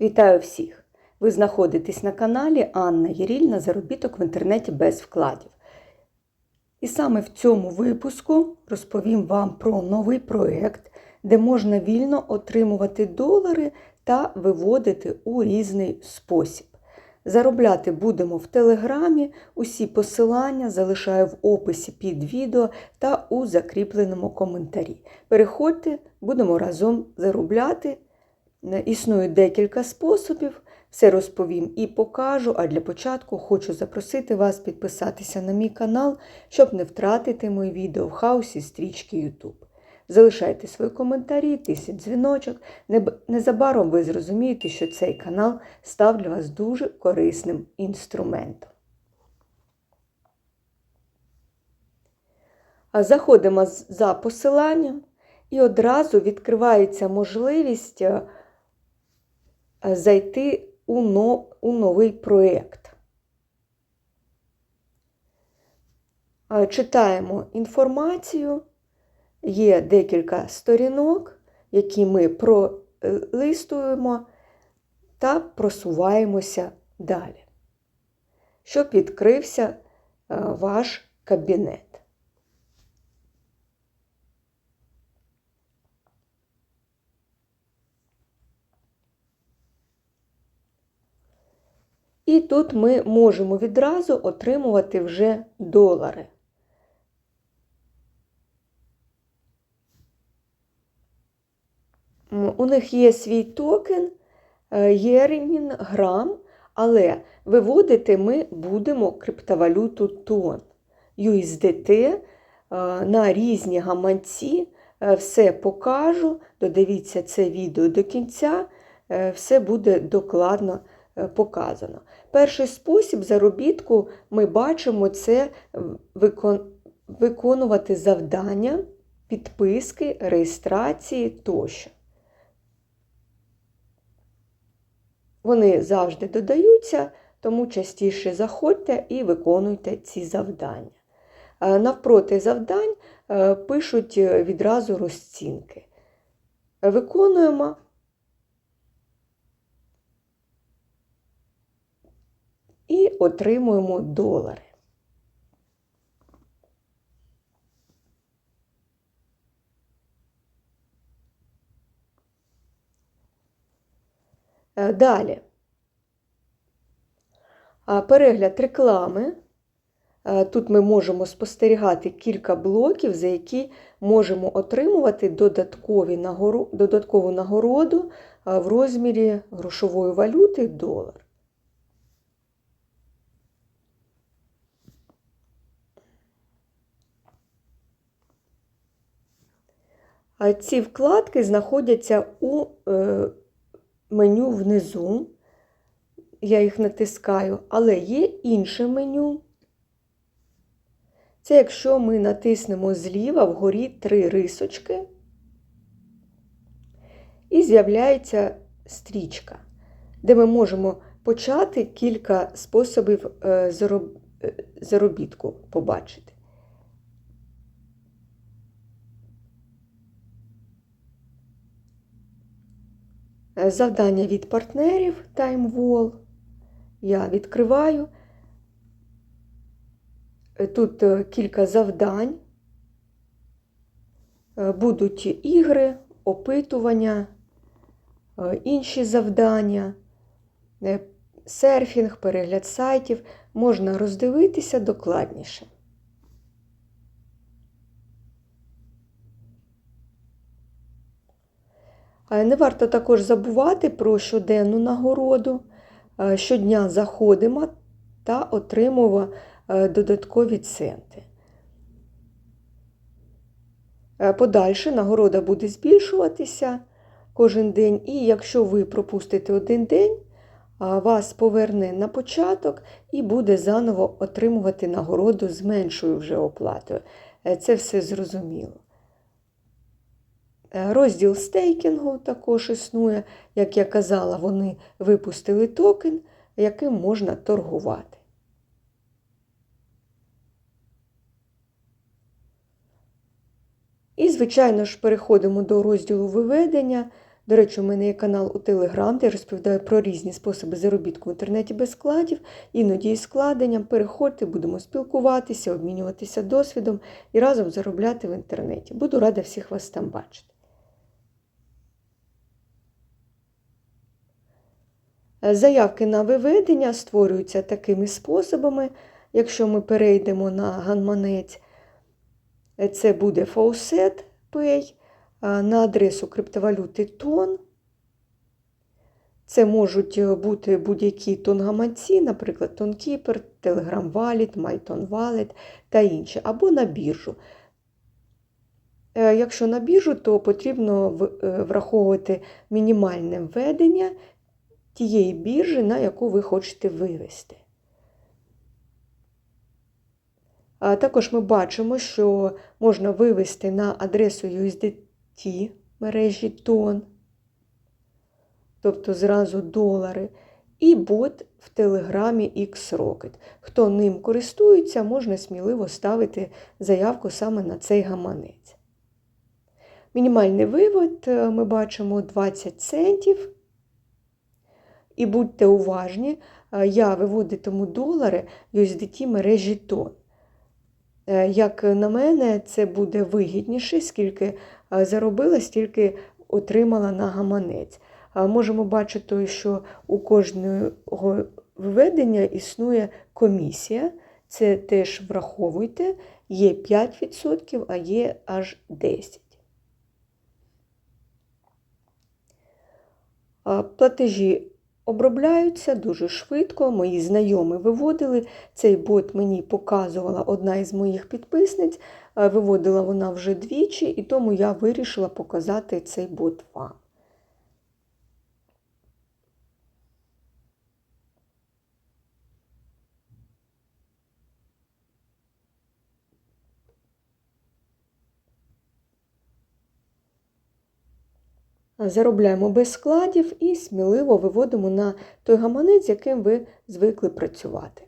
Вітаю всіх! Ви знаходитесь на каналі Анна Єрільна Заробіток в інтернеті без вкладів. І саме в цьому випуску розповім вам про новий проєкт, де можна вільно отримувати долари та виводити у різний спосіб. Заробляти будемо в Телеграмі. Усі посилання залишаю в описі під відео та у закріпленому коментарі. Переходьте, будемо разом заробляти. Існує декілька способів, все розповім і покажу. А для початку хочу запросити вас підписатися на мій канал, щоб не втратити мої відео в хаосі стрічки YouTube. Залишайте свої коментарі, тисніть дзвіночок. Незабаром ви зрозумієте, що цей канал став для вас дуже корисним інструментом. Заходимо за посиланням і одразу відкривається можливість зайти у, нов, у новий проєкт. Читаємо інформацію, є декілька сторінок, які ми пролистуємо та просуваємося далі, щоб відкрився ваш кабінет. І тут ми можемо відразу отримувати вже долари. У них є свій токен Єрінграм, але виводити ми будемо криптовалюту тон. USDT на різні гаманці. Все покажу, додивіться це відео до кінця, все буде докладно показано. Перший спосіб заробітку ми бачимо це виконувати завдання, підписки, реєстрації тощо. Вони завжди додаються, тому частіше заходьте і виконуйте ці завдання. Навпроти завдань пишуть відразу розцінки. Виконуємо. Отримуємо долари. Далі. Перегляд реклами. Тут ми можемо спостерігати кілька блоків, за які можемо отримувати додаткові нагору, додаткову нагороду в розмірі грошової валюти долар. Ці вкладки знаходяться у меню внизу, я їх натискаю, але є інше меню. Це якщо ми натиснемо зліва вгорі три рисочки, і з'являється стрічка, де ми можемо почати кілька способів заробітку побачити. Завдання від партнерів TimeWall. Я відкриваю. Тут кілька завдань. Будуть ігри, опитування, інші завдання, серфінг, перегляд сайтів. Можна роздивитися докладніше. Не варто також забувати про щоденну нагороду. Щодня заходимо та отримуємо додаткові центи. Подальше нагорода буде збільшуватися кожен день, і якщо ви пропустите один день, вас поверне на початок і буде заново отримувати нагороду з меншою вже оплатою. Це все зрозуміло. Розділ стейкінгу також існує, як я казала, вони випустили токен, яким можна торгувати. І, звичайно ж, переходимо до розділу виведення. До речі, у мене є канал у Телеграм, де я розповідаю про різні способи заробітку в інтернеті без складів, іноді із складенням. Переходьте, будемо спілкуватися, обмінюватися досвідом і разом заробляти в інтернеті. Буду рада всіх вас там бачити. Заявки на виведення створюються такими способами. Якщо ми перейдемо на гаманець, це буде Faucet Pay на адресу криптовалюти тон. Це можуть бути будь-які тон-гаманці, наприклад, TonKeeper, Telegram Wallet, MyTon Wallet та інші, або на біржу. Якщо на біржу, то потрібно враховувати мінімальне введення тієї біржі, на яку ви хочете вивести. А також ми бачимо, що можна вивести на адресу USDT мережі тон, тобто зразу долари, і бот в Телеграмі X-Rocket. Хто ним користується, можна сміливо ставити заявку саме на цей гаманець. Мінімальний вивод ми бачимо 20 центів. І будьте уважні, я виводитиму долари USDT мережі тон. Як на мене, це буде вигідніше, скільки заробила, стільки отримала на гаманець. Можемо бачити, що у кожного введення існує комісія. Це теж враховуйте, є 5%, а є аж 10%. Платежі обробляються дуже швидко. Мої знайомі виводили. Цей бот мені показувала одна із моїх підписниць. Виводила вона вже двічі, і тому я вирішила показати цей бот вам. Заробляємо без складів і сміливо виводимо на той гаманець, яким ви звикли працювати.